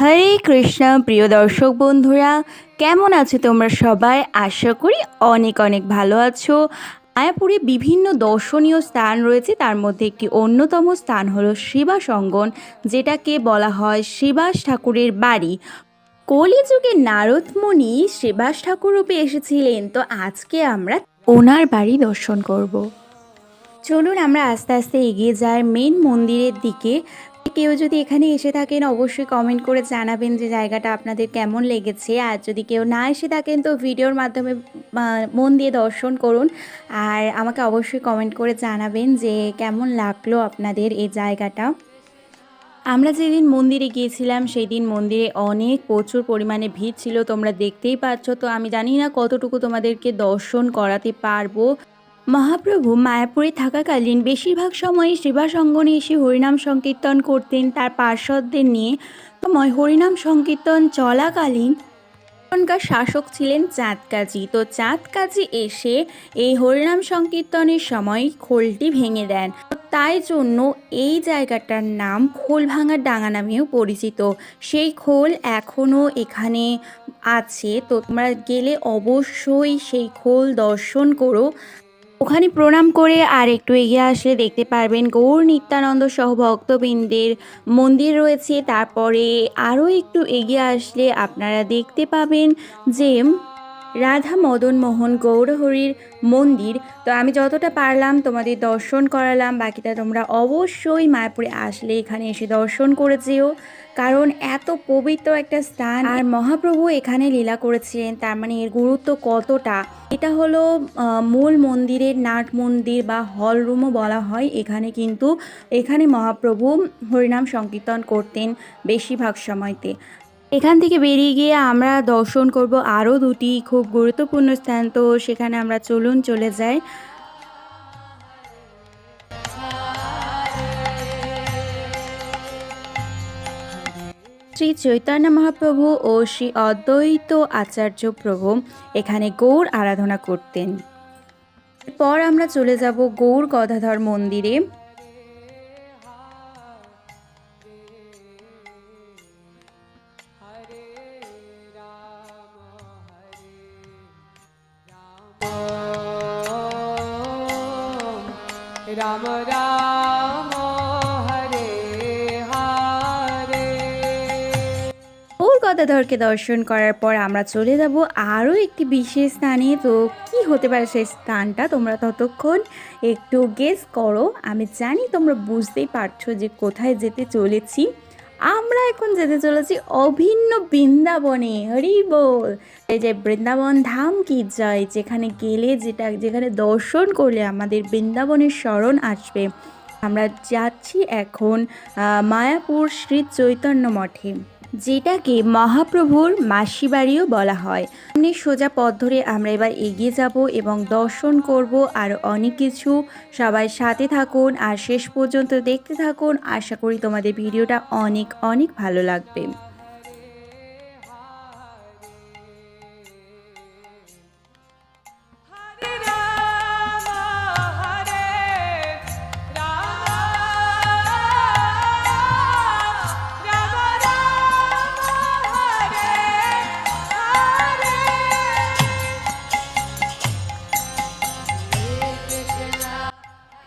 হরে কৃষ্ণ, প্রিয় দর্শক বন্ধুরা, কেমন আছো তোমরা সবাই? আশা করি অনেক অনেক ভালো আছো। মায়াপুরে বিভিন্ন দর্শনীয় স্থান রয়েছে। তার মধ্যে একটি অন্যতম স্থান হলো শিবাস অঙ্গন যেটাকে বলা হয় শিবাস ঠাকুরের বাড়ি। কলিযুগে নারদ মুনি শিবাস ঠাকুর রূপে এসেছিলেন, তো আজকে আমরা ওনার বাড়ি দর্শন করব। চলুন আমরা আস্তে আস্তে এগিয়ে যাই মেন মন্দিরের দিকে। কেউ যদি এখানে এসে থাকেন, অবশ্যই কমেন্ট করে জানাবেন যে জায়গাটা আপনাদের কেমন লেগেছে। আর যদি কেউ না এসে থাকেন, তো ভিডিওর মাধ্যমে মন দিয়ে দর্শন করুন। আর আমাকে অবশ্যই কমেন্ট করে জানাবেন যে কেমন লাগল আপনাদের এই জায়গাটা। আমরা যেদিন মন্দিরে গিয়েছিলাম সেই দিন মন্দিরে অনেক প্রচুর পরিমাণে ভিড় ছিল, তোমরা দেখতেই পাচ্ছ। তো আমি জানি না কতটুকু তোমাদেরকে দর্শন করাতে পারব। মহাপ্রভু মায়াপুরে থাকাকালীন বেশিরভাগ সময় শিবাসঙ্গনে এসে হরিনাম সংকীর্তন করতেন, তার পার্শ্বদের নিয়ে সময় হরিনাম সংকীর্তন চলাকালীন তখনকার শাসক ছিলেন চাঁদ কাজী তো চাঁদ কাজী এসে এই হরিনাম সংকীর্তনের সময় খোলটি ভেঙে দেন। তাই জন্য এই জায়গাটার নাম খোল ভাঙার ডাঙা নামেও পরিচিত। সেই খোল এখনও এখানে আছে। তো তোমরা গেলে অবশ্যই সেই খোল দর্শন করো। ওখানে প্রণাম করে আর একটু এগিয়ে আসলে দেখতে পারবেন গৌর নিত্যানন্দ সহ ভক্তবৃন্দের মন্দির রয়েছে। তারপরে আরও একটু এগিয়ে আসলে আপনারা দেখতে পাবেন যে রাধা মদন মোহন গৌরহরির মন্দির। তো আমি যতটা পারলাম তোমাদের দর্শন করালাম, বাকিটা তোমরা অবশ্যই মায়াপুরে আসলে এখানে এসে দর্শন করে যেও। কারণ এত পবিত্র একটা স্থান। আর মহাপ্রভু এখানে লীলা করেছিলেন তার মানে এর গুরুত্ব কতটা? এটা হলো মূল মন্দিরের নাট মন্দির বা হল রুমও বলা হয়। এখানে কিন্তু, এখানে মহাপ্রভু হরিনাম সংকীর্তন করতেন বেশিরভাগ সময়তে। এখান থেকে বেরিয়ে গিয়ে আমরা দর্শন করব আরও দুটি খুব গুরুত্বপূর্ণ স্থান। তো সেখানে আমরা চলুন চলে যাই। শ্রী চৈতন্য মহাপ্রভু ও শ্রী অদ্বৈত আচার্য প্রভু এখানে গৌর আরাধনা করতেন। এরপর আমরা চলে যাব গৌর গদাধর মন্দিরে। গদাধরকে দর্শন করার পর আমরা চলে যাব আরও একটি বিশেষ স্থানে। তো কি হতে পারে সেই স্থানটা তোমরা ততক্ষণ একটু গেস করো। আমি জানি তোমরা বুঝতেই পারছ যে কোথায় যেতে চলেছি। আমরা এখন যেতে চলেছি অভিন্ন বৃন্দাবনে। হরি বল। এই যে বৃন্দাবন ধাম কি জয়? যেখানে গেলে যেটা, যেখানে দর্শন করলে আমাদের বৃন্দাবনের স্মরণ আসবে। আমরা যাচ্ছি এখন মায়াপুর শ্রী চৈতন্য মঠে। যেটাকে মহাপ্রভুর মাসিবাড়িও বলা হয়। সামনে সোজা পথ ধরে আমরা এবার এগিয়ে যাব এবং দর্শন করব আর অনেক কিছু। সবাই সাথে থাকুন আর শেষ পর্যন্ত দেখতে থাকুন। আশা করি তোমাদের ভিডিওটা অনেক অনেক ভালো লাগবে।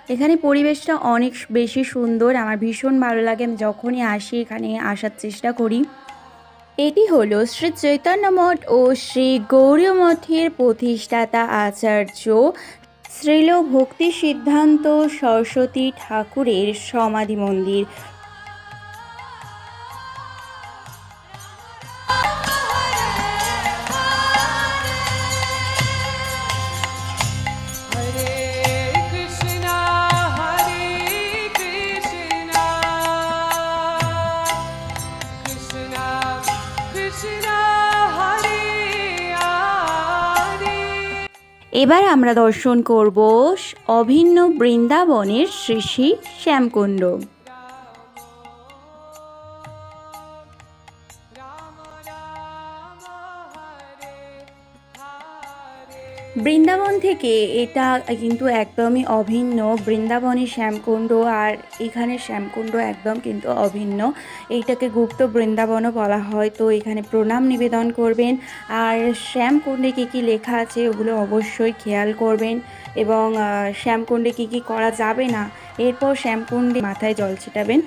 এখানে পরিবেশটা অনেক বেশি সুন্দর, আমার ভীষণ ভালো লাগে, আমি যখনই আসি এখানে আসার চেষ্টা করি। এটি হলো শ্রী চৈতন্য মঠ ও শ্রী গৌরী মঠের প্রতিষ্ঠাতা আচার্য শ্রীল ভক্তি সিদ্ধান্ত সরস্বতী ঠাকুরের সমাধি মন্দির। এবার আমরা দর্শন করব অভিন্ন বৃন্দাবনের শ্রী শ্রী শ্যামকুণ্ড। বৃন্দাবন থেকে এটা কিন্তু একদমই অভিন্ন। বৃন্দাবনের শ্যামকুণ্ড আর এখানে শ্যামকুণ্ড একদম কিন্তু অভিন্ন। এইটাকে গুপ্ত বৃন্দাবনও বলা হয়। তো এখানে প্রণাম নিবেদন করবেন। আর শ্যামকুণ্ডে কী কী লেখা আছে ওগুলো অবশ্যই খেয়াল করবেন। এবং শ্যামকুণ্ডে কী কী করা যাবে না, এরপর শ্যামকুণ্ডে মাথায় জল ছিটাবেন।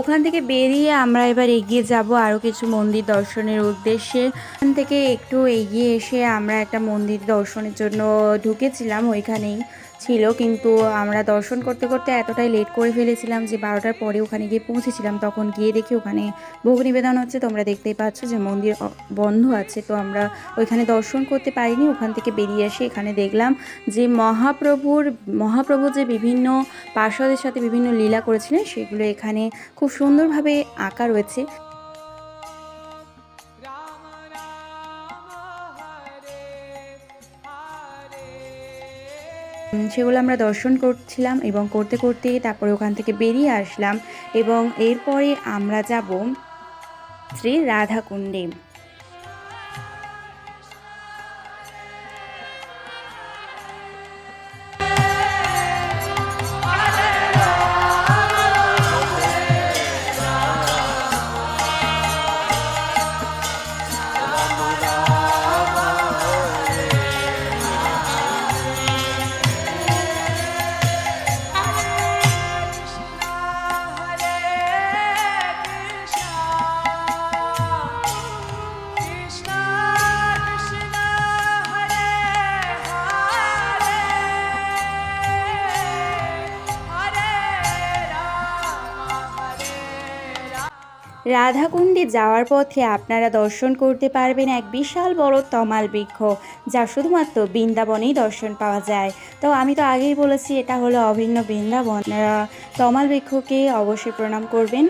ওখান থেকে বেরিয়ে আমরা এবার এগিয়ে যাব আরও কিছু মন্দির দর্শনের উদ্দেশ্যে। ওখান থেকে একটু এগিয়ে এসে আমরা একটা মন্দির দর্শনের জন্য ঢুকেছিলাম ওইখানেই। ছিল, কিন্তু আমরা দর্শন করতে করতে এতটাই লেট করে ফেলেছিলাম যে বারোটার পরে ওখানে গিয়ে পৌঁছেছিলাম। তখন গিয়ে দেখি ওখানে ভোগ নিবেদন হচ্ছে। তোমরা দেখতেই পাচ্ছ যে মন্দির বন্ধ আছে। তো আমরা ওইখানে দর্শন করতে পারিনি। ওখান থেকে বেরিয়ে এসে এখানে দেখলাম যে মহাপ্রভুর, মহাপ্রভু যে বিভিন্ন পার্শ্বদের সাথে বিভিন্ন লীলা করেছিলেন, সেগুলো এখানে খুব সুন্দরভাবে আঁকা রয়েছে। সেগুলো আমরা দর্শন করছিলাম এবং করতে করতে তারপরে ওখান থেকে বেরিয়ে আসলাম এবং এরপরে আমরা যাব শ্রী রাধাকুণ্ডে। রাধাকুণ্ডে যাওয়ার পথে আপনারা দর্শন করতে পারবেন এক বিশাল বড় তমাল বৃক্ষ, যা শুধুমাত্র বৃন্দাবনেই দর্শন পাওয়া যায়। তো আমি তো আগেই বলেছি, এটা হলো অভিন্ন বৃন্দাবন। তমাল বৃক্ষকে অবশ্যই প্রণাম করবেন।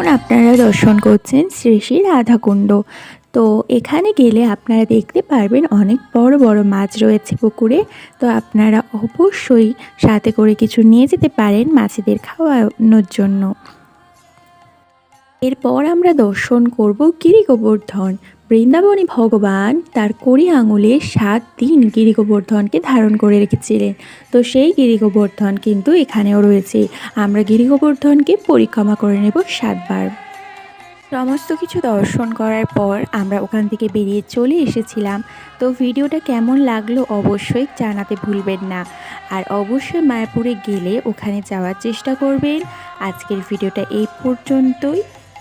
এখন আপনারা দর্শন করছেন শ্রী শ্রী রাধাকুণ্ড। তো এখানে গেলে আপনারা দেখতে পারবেন অনেক বড় বড় মাছ রয়েছে পুকুরে। তো আপনারা অবশ্যই সাথে করে কিছু নিয়ে যেতে পারেন মাছেদের খাওয়ানোর জন্য। এরপর আমরা দর্শন করব গিরি গোবর্ধন বৃন্দাবনী ভগবান তার কড়ি আঙুলে সাত দিন গিরি গোবর্ধনকে ধারণ করে রেখেছিলেন। তো সেই গিরি গোবর্ধন কিন্তু এখানেও রয়েছে। আমরা গিরি গোবর্ধনকে পরিক্রমা করে নেব সাতবার। সমস্ত কিছু দর্শন করার পর আমরা ওখান থেকে বেরিয়ে চলে এসেছিলাম। তো ভিডিওটা কেমন লাগল অবশ্যই জানাতে ভুলবেন না। আর অবশ্যই মায়াপুরে গেলে ওখানে যাওয়ার চেষ্টা করবেন। আজকের ভিডিওটা এই পর্যন্তই।